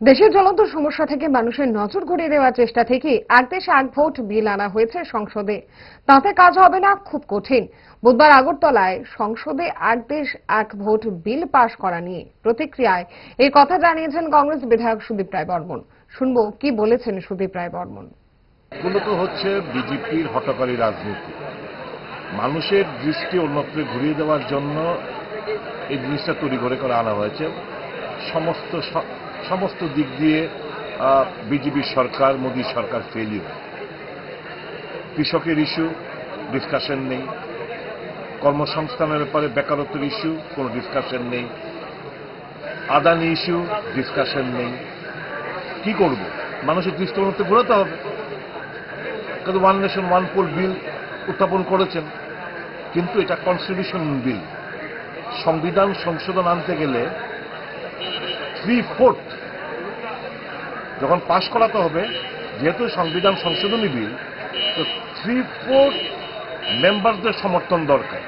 দেশের জ্বলন্ত সমস্যা থেকে মানুষের নজর ঘুরিয়ে দেওয়ার চেষ্টা থেকে এক দেশ এক ভোট বিল আনা হয়েছে সংসদে। তাতে কাজ হবে না, খুব কঠিন। বুধবার আগরতলায় সংসদে এক দেশ এক ভোট বিল পাশ করা নিয়ে প্রতিক্রিয়ায় এই কথা জানিয়েছেন কংগ্রেস বিধায়ক সুদীপ রায় বর্মন। শুনব কি বলেছেন সুদীপ রায় বর্মন। মূলত হচ্ছে বিজেপির হটকারী রাজনীতি। মানুষের দৃষ্টি অন্যত্র ঘুরিয়ে দেওয়ার জন্য এই জিনিসটা তৈরি করে করে আনা হয়েছে। সমস্ত সমস্ত দিক দিয়ে বিজেপি সরকার, মোদী সরকার ফেলিওর কৃষকের ইস্যু ডিসকাশন নেই। কর্মসংস্থানের ব্যাপারে বেকারত্বের ইস্যু কোনো ডিসকাশন নেই। আদানি ইস্যু ডিসকাশন নেই। কি করব? মানুষের দৃষ্টি অন্যত্র ঘোরাতে হবে। কিন্তু one nation one poll bill উত্থাপন করেছেন। কিন্তু এটা কনস্টিটিউশন বিল সংবিধান সংশোধন আনতে গেলে থ্রি ফোর্থ যখন পাশ করাতে হবে, যেহেতু সংবিধান সংশোধনী বিল, তো থ্রি ফোর্থ মেম্বারদের সমর্থন দরকার,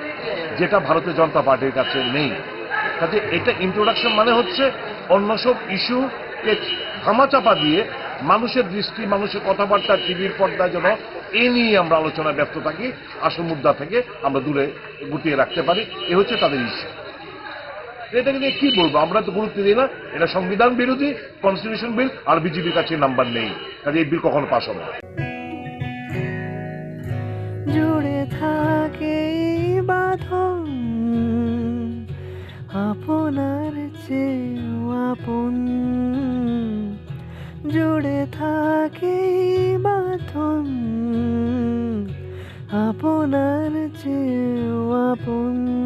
যেটা ভারতীয় জনতা পার্টির কাছে নেই। কাজে এটা ইন্ট্রোডাকশন মানে হচ্ছে অন্য সব ইস্যুকে ধামাচাপা দিয়ে মানুষের দৃষ্টি, মানুষের কথাবার্তা, টিভির পর্দায় যেন এ নিয়ে আমরা আলোচনায় ব্যস্ত থাকি, আসল মুদ্রা থেকে আমরা দূরে গুটিয়ে রাখতে পারি। এ হচ্ছে তাদের ইস্যু এটাকে নিয়ে কি বলব? আমরা তো গুরুত্ব দিই না। এটা সংবিধান বিরোধী কনস্টিটিউশন বিল আর বিজেপির কাছে নাম্বার নেই। কাজে এই বিল কখনো পাস হবে না। জুড়ে থাকে বাঁধন। আপনার চেয়েও আপন। জুড়ে থাকে বাঁধন। আপনার চেয়েও আপন।